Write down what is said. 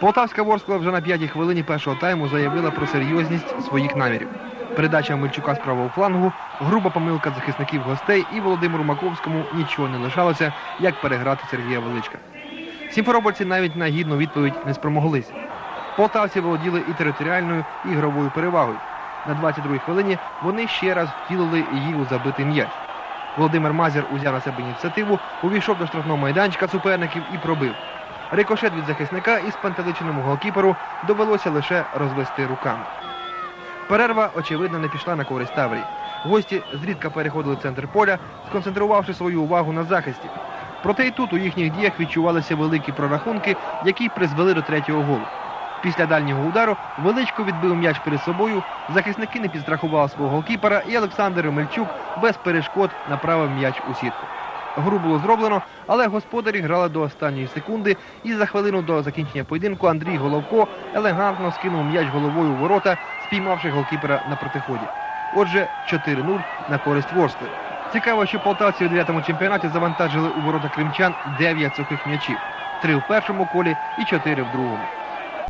Полтавська Ворскла вже на п'ятій хвилині першого тайму заявила про серйозність своїх намірів. Передача Мельчука з правого флангу, груба помилка захисників гостей і Володимиру Маковському нічого не лишалося, як переграти Сергія Величка. Сімферобольці навіть на гідну відповідь не спромоглися. Полтавці володіли і територіальною, і ігровою перевагою. На 22-й хвилині вони ще раз втілили її у забитий м'яч. Володимир Мазір узяв на себе ініціативу, увійшов до штрафного майданчика суперників і пробив. Рикошет від захисника і спантеличеному голкіперу довелося лише розвести руками. Перерва, очевидно, не пішла на користь Таврії. Гості зрідка переходили центр поля, сконцентрувавши свою увагу на захисті. Проте і тут у їхніх діях відчувалися великі прорахунки, які призвели до третього голу. Після дальнього удару Величко відбив м'яч перед собою, захисники не підстрахували свого голкіпера, і Олександр Мельчук без перешкод направив м'яч у сітку. Гру було зроблено, але господарі грали до останньої секунди, і за хвилину до закінчення поєдинку Андрій Головко елегантно скинув м'яч головою у ворота, спіймавши голкіпера на протиході. Отже, 4-0 на користь Ворскли. Цікаво, що полтавці у 9-му чемпіонаті завантажили у ворота кримчан 9 сухих м'ячів. Три в першому колі і чотири в другому.